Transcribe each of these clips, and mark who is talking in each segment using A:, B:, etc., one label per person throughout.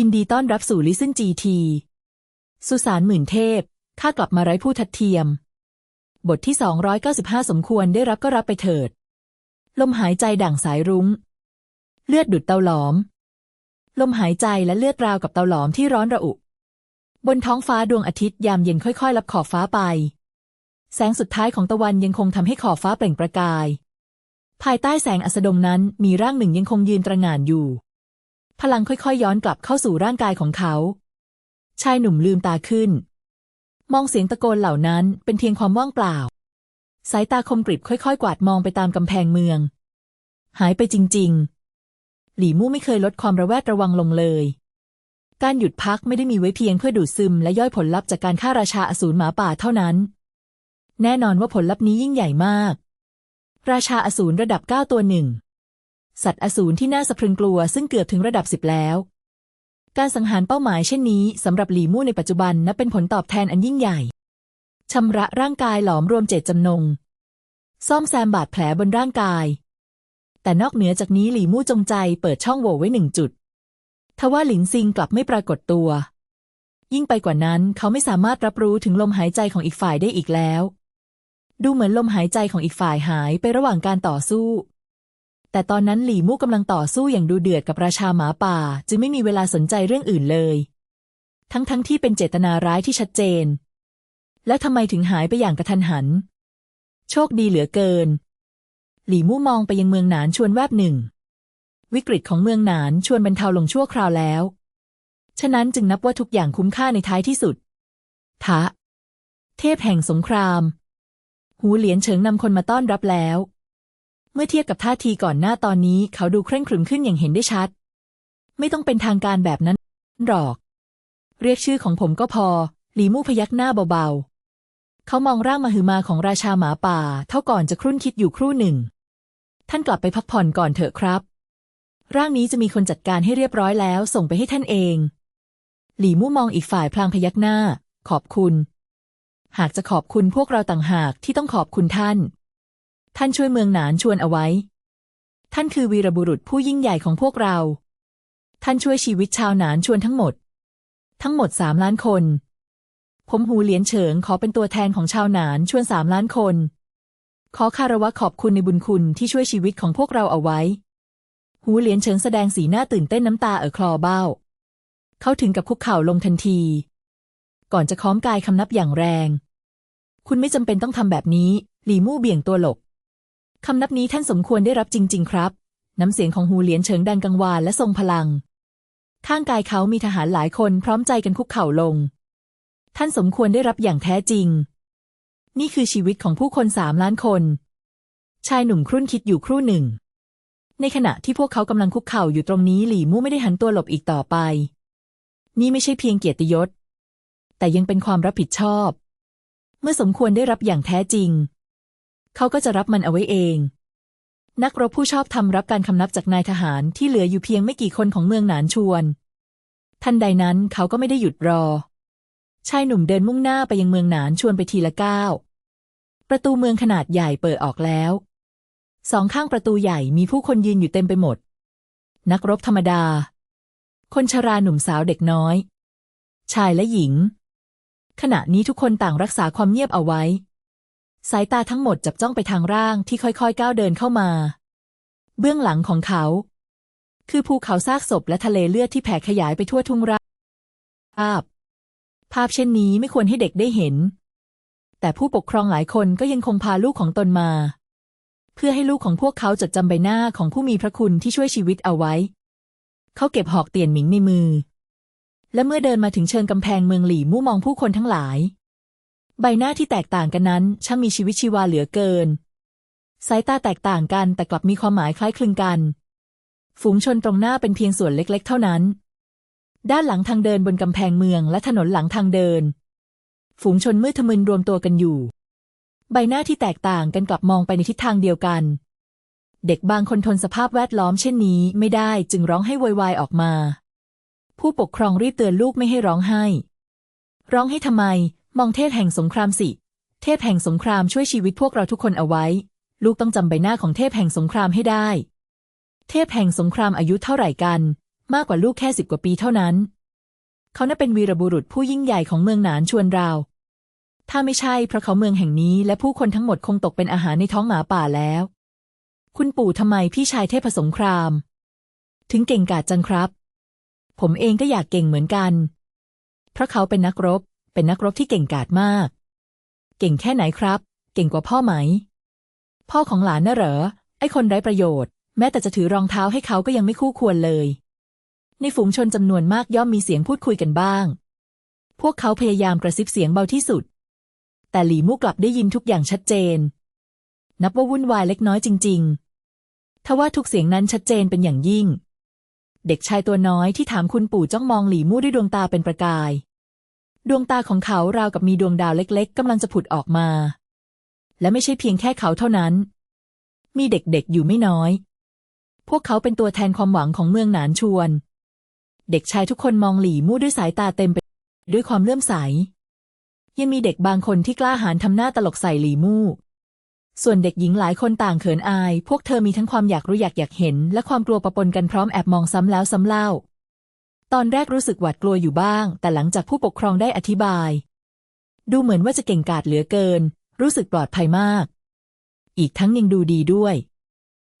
A: ยินดีต้อนรับสู่ลิซึนจีทีสุสานหมื่นเทพข้ากลับมาไร้ผู้ทัดเทียม บทที่ 295 สมควรได้รับก็รับไปเถิด ลมหายใจด่างสายรุง้ง เลือดดุดเตาหลอม ลมหายใจและเลือดราวกับเตาหลอมที่ร้อนระอุ บนท้องฟ้าดวงอาทิตย์ยามเย็นค่อยๆ ลับขอบฟ้าไป แสงสุดท้ายของตะวันยังคงทำให้ขอบฟ้าเปล่งประกาย ภายใต้แสงอัสดงนั้นมีร่างหนึ่งยังคงยืนตระหง่านอยู่ พลังค่อยๆย้อนกลับเข้าสู่ร่างกายของเขา ชายหนุ่มลืมตาขึ้น มองเสียงตะโกนเหล่านั้นเป็นเพียงความว่างเปล่า สายตาคมกริบค่อยๆ กวาดมองไปตามกำแพงเมือง หายไปจริง ๆ หลี่มู่ไม่เคยลดความระแวดระวังลงเลย การหยุดพักไม่ได้มีไว้เพียงเพื่อดูดซึมและย่อยผลลัพธ์จากการฆ่าราชาอสูรหมาป่าเท่านั้น แน่นอนว่าผลลัพธ์นี้ยิ่งใหญ่มาก ราชาอสูรระดับเก้าตัวหนึ่ง สัตว์อสูรที่น่าสะพรึงกลัวซึ่งเกือบถึงระดับสิบแล้ว การสังหารเป้าหมายเช่นนี้สำหรับหลีมู่ในปัจจุบันนับเป็นผลตอบแทนอันยิ่งใหญ่ชำระร่างกายหลอมรวมเจตจำนง ซ่อมแซมบาดแผลบนร่างกาย แต่นอกเหนือจากนี้หลีมู่จงใจเปิดช่องโหว่ไว้หนึ่งจุด ทว่าหลินซิงกลับไม่ปรากฏตัว ยิ่งไปกว่านั้นเขาไม่สามารถรับรู้ถึงลมหายใจของอีกฝ่ายได้อีกแล้ว ดูเหมือนลมหายใจของอีกฝ่ายหายไประหว่างการต่อสู้ แต่ตอนนั้นหลี่มู่กำลังต่อสู้อย่างดูเดือดกับราชาหมาป่า จึงไม่มีเวลาสนใจเรื่องอื่นเลย ทั้งๆทที่เป็นเจตนาร้ายที่ชัดเจน แล้วทำไมถึงหายไปอย่างกระทันหัน โชคดีเหลือเกิน หลี่มู่มองไปยังเมืองหนานชวนแวบหนึ่ง วิกฤตของเมืองหนานชวนบรรเทาลงชั่วคราวแล้ว ฉะนั้นจึงนับว่าทุกอย่างคุ้มค่าในท้ายที่สุดทะเทพแห่งสงคราม หูเหลียนเฉิงนำคนมาต้อนรับแล้ว เมื่อเทียบกับท่าทีก่อนหน้าตอนนี้เขาดูเคร่งขรึมขึ้นอย่างเห็นได้ชัด ไม่ต้องเป็นทางการแบบนั้นหรอก เรียกชื่อของผมก็พอ หลีมู่พยักหน้าเบาๆ เขามองร่างมหึมาของราชาหมาป่า เท่าก่อนจะครุ่นคิดอยู่ครู่หนึ่ง ท่านกลับไปพักผ่อนก่อนเถอะครับ ร่างนี้จะมีคนจัดการให้เรียบร้อยแล้ว ส่งไปให้ท่านเอง หลีมู่มองอีกฝ่ายพลางพยักหน้า ขอบคุณ หากจะขอบคุณพวกเราต่างหากที่ต้องขอบคุณท่าน ท่านช่วยเมืองหนานชวนเอาไว้ ท่านคือวีรบุรุษผู้ยิ่งใหญ่ของพวกเรา ท่านช่วยชีวิตชาวหนานชวนทั้งหมด ทั้งหมดสามล้านคน ผมหูเหลียนเฉิงขอเป็นตัวแทนของชาวหนานชวนสามล้านคน ขอคารวะขอบคุณในบุญคุณที่ช่วยชีวิตของพวกเราเอาไว้ หูเหลียนเฉิงแสดงสีหน้าตื่นเต้นน้ำตาเอ่อคลอเบ้า เขาถึงกับคุกเข่าลงทันที ก่อนจะค้อมกายคำนับอย่างแรง คุณไม่จำเป็นต้องทำแบบนี้ หลี่มู่เบี่ยงตัวหลบ คำนับนี้ท่านสมควรได้รับจริง ๆ ครับ น้ำเสียงของหูเหลียนเฉิงดังกังวานและทรงพลัง ข้างกายเขามีทหารหลายคนพร้อมใจกันคุกเข่าลง ท่านสมควรได้รับอย่างแท้จริง นี่คือชีวิตของผู้คนสามล้านคน ชายหนุ่มครุ่นคิดอยู่ครู่หนึ่ง ในขณะที่พวกเขากำลังคุกเข่าอยู่ตรงนี้หลี่มู่ไม่ได้หันตัวหลบอีกต่อไป นี่ไม่ใช่เพียงเกียรติยศ แต่ยังเป็นความรับผิดชอบ เมื่อสมควรได้รับอย่างแท้จริง เขาก็จะรับมันเอาไว้เอง นักรบผู้ชอบทำรับการคำนับจากนายทหารที่เหลืออยู่เพียงไม่กี่คนของเมืองหนานชวน ทันใดนั้นเขาก็ไม่ได้หยุดรอ ชายหนุ่มเดินมุ่งหน้าไปยังเมืองหนานชวนไปทีละก้าวประตูเมืองขนาดใหญ่เปิดออกแล้ว สองข้างประตูใหญ่มีผู้คนยืนอยู่เต็มไปหมด นักรบธรรมดา คนชราหนุ่มสาวเด็กน้อย ชายและหญิง ขณะนี้ทุกคนต่างรักษาความเงียบเอาไว้ สายตาทั้งหมดจับจ้องไปทางร่างที่ค่อยๆ ก้าวเดินเข้ามา เบื้องหลังของเขา คือภูเขาซากศพและทะเลเลือดที่แผ่ขยายไปทั่วทุ่งราบภาพเช่นนี้ไม่ควรให้เด็กได้เห็น แต่ผู้ปกครองหลายคนก็ยังคงพาลูกของตนมา เพื่อให้ลูกของพวกเขาจดจำใบหน้าของผู้มีพระคุณที่ช่วยชีวิตเอาไว้ เขาเก็บหอกเตียนหมิงในมือ และเมื่อเดินมาถึงเชิงกำแพงเมืองหลี่มู่มองผู้คนทั้งหลาย ใบหน้าที่แตกต่างกันนั้น ช่างมีชีวิตชีวาเหลือเกิน สายตาแตกต่างกันแต่กลับมีความหมายคล้ายคลึงกัน ฝูงชนตรงหน้าเป็นเพียงส่วนเล็ก ๆ เท่านั้น ด้านหลังทางเดินบนกำแพงเมืองและถนนหลังทางเดิน ฝูงชนมืดทะมึนรวมตัวกันอยู่ ใบหน้าที่แตกต่างกันกลับมองไปในทิศทางเดียวกัน เด็กบางคนทนสภาพแวดล้อมเช่นนี้ไม่ได้จึงร้องให้โวยวายออกมา ผู้ปกครองรีบเตือนลูกไม่ให้ร้องไห้ ร้องให้ทำไม มองเทพแห่งสงครามสิ เทพแห่งสงครามช่วยชีวิตพวกเราทุกคนเอาไว้ ลูกต้องจำใบหน้าของเทพแห่งสงครามให้ได้ เทพแห่งสงครามอายุเท่าไหร่กัน มากกว่าลูกแค่สิบกว่าปีเท่านั้น เขาน่าเป็นวีรบุรุษผู้ยิ่งใหญ่ของเมืองหนานชวนเรา ถ้าไม่ใช่เพราะเขาเมืองแห่งนี้และผู้คนทั้งหมดคงตกเป็นอาหารในท้องหมาป่าแล้ว คุณปู่ทำไมพี่ชายเทพสงคราม ถึงเก่งกาจจังครับ ผมเองก็อยากเก่งเหมือนกัน เพราะเขาเป็นนักรบ เป็นนักรบที่เก่งกาจมาก เก่งแค่ไหนครับ เก่งกว่าพ่อไหม พ่อของหลานน่ะเหรอ ไอ้คนไร้ประโยชน์ แม้แต่จะถือรองเท้าให้เขาก็ยังไม่คู่ควรเลย ในฝูงชนจำนวนมากย่อมมีเสียงพูดคุยกันบ้าง พวกเขาพยายามกระซิบเสียงเบาที่สุด แต่หลี่มู่กลับได้ยินทุกอย่างชัดเจน นับว่าวุ่นวายเล็กน้อยจริง ๆ ทว่าทุกเสียงนั้นชัดเจนเป็นอย่างยิ่งเด็กชายตัวน้อยที่ถามคุณปู่จ้องมองหลี่มู่ด้วยดวงตาเป็นประกาย ดวงตาของเขาราวกับมีดวงดาวเล็กๆกำลังจะผุดออกมา และไม่ใช่เพียงแค่เขาเท่านั้น มีเด็กๆอยู่ไม่น้อย พวกเขาเป็นตัวแทนความหวังของเมืองหนานชวน เด็กชายทุกคนมองหลี่มู่ด้วยสายตาเต็มไปด้วยความเลื่อมใส ยังมีเด็กบางคนที่กล้าหาญทำหน้าตลกใส่หลี่มู่ ส่วนเด็กหญิงหลายคนต่างเขินอาย พวกเธอมีทั้งความอยากรู้อยากอยากเห็น และความกลัวปะปนกันพร้อมแอบมองซ้ำแล้วซ้ำเล่า ตอนแรกรู้สึกหวาดกลัวอยู่บ้าง แต่หลังจากผู้ปกครองได้อธิบาย ดูเหมือนว่าจะเก่งกาจเหลือเกิน รู้สึกปลอดภัยมาก อีกทั้งยังดูดีด้วย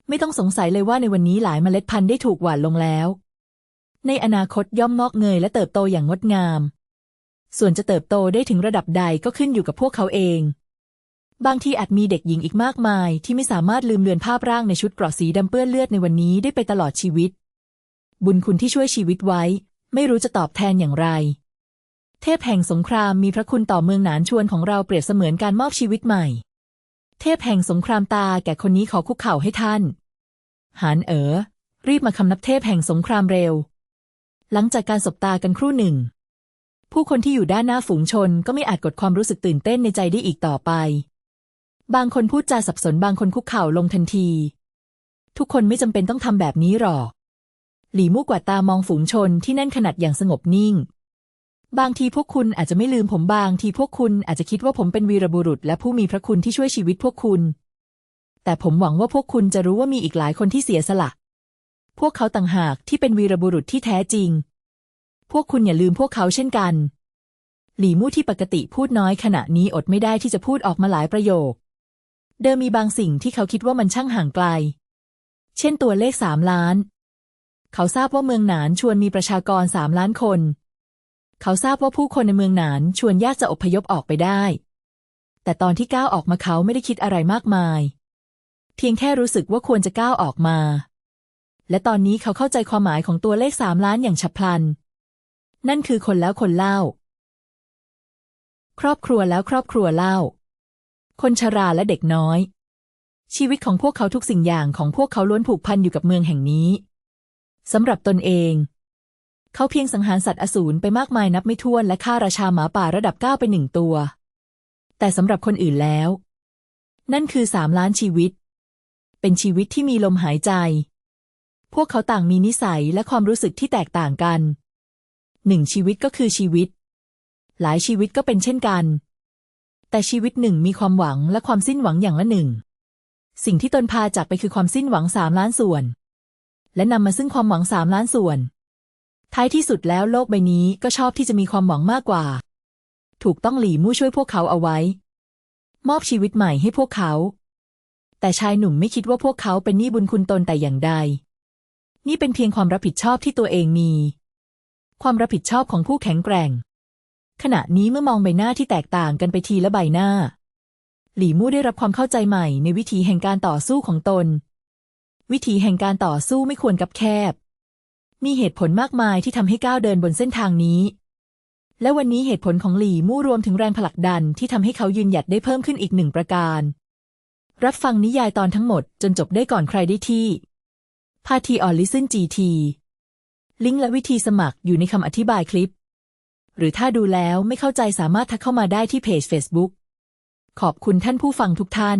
A: ไม่ต้องสงสัยเลยว่าในวันนี้หลายเมล็ดพันธุ์ได้ถูกหว่านลงแล้ว ในอนาคตย่อมงอกเงยและเติบโตอย่างงดงาม ส่วนจะเติบโตได้ถึงระดับใดก็ขึ้นอยู่กับพวกเขาเอง บางทีอาจมีเด็กหญิงอีกมากมาย ที่ไม่สามารถลืมเลือนภาพร่างในชุดเกราะสีดำเปื้อนเลือดในวันนี้ได้ไปตลอดชีวิต บุญคุณที่ช่วยชีวิตไว้ ไม่รู้จะตอบแทนอย่างไร เทพแห่งสงครามมีพระคุณต่อเมืองหนานชวนของเราเปรียบเสมือนการมอบชีวิตใหม่ เทพแห่งสงครามตาแก่คนนี้ขอคุกเข่าให้ท่าน หานเอ๋อ รีบมาคำนับเทพแห่งสงครามเร็ว หลังจากการสบตากันครู่หนึ่ง ผู้คนที่อยู่ด้านหน้าฝูงชนก็ไม่อาจกดความรู้สึกตื่นเต้นในใจได้อีกต่อไป บางคนพูดจาสับสนบางคนคุกเข่าลงทันที ทุกคนไม่จำเป็นต้องทำแบบนี้หรอก หลี่มู่กวาดตามองฝูงชนที่แน่นขนาดอย่างสงบนิ่ง บางทีพวกคุณอาจจะไม่ลืมผมบางทีพวกคุณอาจจะคิดว่าผมเป็นวีรบุรุษ และผู้มีพระคุณที่ช่วยชีวิตพวกคุณ แต่ผมหวังว่าพวกคุณจะรู้ว่ามีอีกหลายคนที่เสียสละ พวกเขาต่างหากที่เป็นวีรบุรุษที่แท้จริง พวกคุณอย่าลืมพวกเขาเช่นกัน หลี่มู่ที่ปกติพูดน้อยขณะนี้อดไม่ได้ที่จะพูดออกมาหลายประโยค เดิมมีบางสิ่งที่เขาคิดว่ามันช่างห่างไกล เช่นตัวเลขสามล้าน เขาทราบว่าเมืองหนานชวนมีประชากรสามล้านคน เขาทราบว่าผู้คนในเมืองหนานชวนยากจะอพยพออกไปได้ แต่ตอนที่ก้าวออกมาเขาไม่ได้คิดอะไรมากมาย เพียงแค่รู้สึกว่าควรจะก้าวออกมา และตอนนี้เขาเข้าใจความหมายของตัวเลขสามล้านอย่างฉับพลัน นั่นคือคนแล้วคนเล่า ครอบครัวแล้วครอบครัวเล่า คนชราและเด็กน้อยชีวิตของพวกเขาทุกสิ่งอย่างของพวกเขาล้วนผูกพันอยู่กับเมืองแห่งนี้ สำหรับตนเอง เขาเพียงสังหารสัตว์อสูรไปมากมายนับไม่ถ้วนและฆ่าราชาหมาป่าระดับเก้าไปหนึ่งตัว แต่สำหรับคนอื่นแล้ว นั่นคือสามล้านชีวิต เป็นชีวิตที่มีลมหายใจ พวกเขาต่างมีนิสัยและความรู้สึกที่แตกต่างกันหนึ่งชีวิตก็คือชีวิต หลายชีวิตก็เป็นเช่นกัน แต่ชีวิตหนึ่งมีความหวังและความสิ้นหวังอย่างละหนึ่ง สิ่งที่ตนพาจากไปคือความสิ้นหวังสามล้านส่วน และนำมาซึ่งความหวังสามล้านส่วน ท้ายที่สุดแล้วโลกใบนี้ก็ชอบที่จะมีความหวังมากกว่า ถูกต้องหลี่มู่ช่วยพวกเขาเอาไว้ มอบชีวิตใหม่ให้พวกเขา แต่ชายหนุ่มไม่คิดว่าพวกเขาเป็นหนี้บุญคุณตนแต่อย่างใด นี่เป็นเพียงความรับผิดชอบที่ตัวเองมี ความรับผิดชอบของผู้แข็งแกร่ง ขณะนี้เมื่อมองใบหน้าที่แตกต่างกันไปทีละใบหน้าหลี่มู่ได้รับความเข้าใจใหม่ในวิถีแห่งการต่อสู้ของตน วิถีแห่งการต่อสู้ไม่ควรกับแคบ มีเหตุผลมากมายที่ทำให้ก้าวเดินบนเส้นทางนี้ และวันนี้เหตุผลของหลี่มู่รวมถึงแรงผลักดันที่ทำให้เขายืนหยัดได้เพิ่มขึ้นอีกหนึ่งประการ รับฟังนิยายตอนทั้งหมดจนจบได้ก่อนใครได้ที่พาทีออนลิซึนจีทีลิงก์และวิธีสมัครอยู่ในคำอธิบายคลิป หรือถ้าดูแล้วไม่เข้าใจสามารถทักเข้ามาได้ที่เพจ Facebook ขอบคุณท่านผู้ฟังทุกท่าน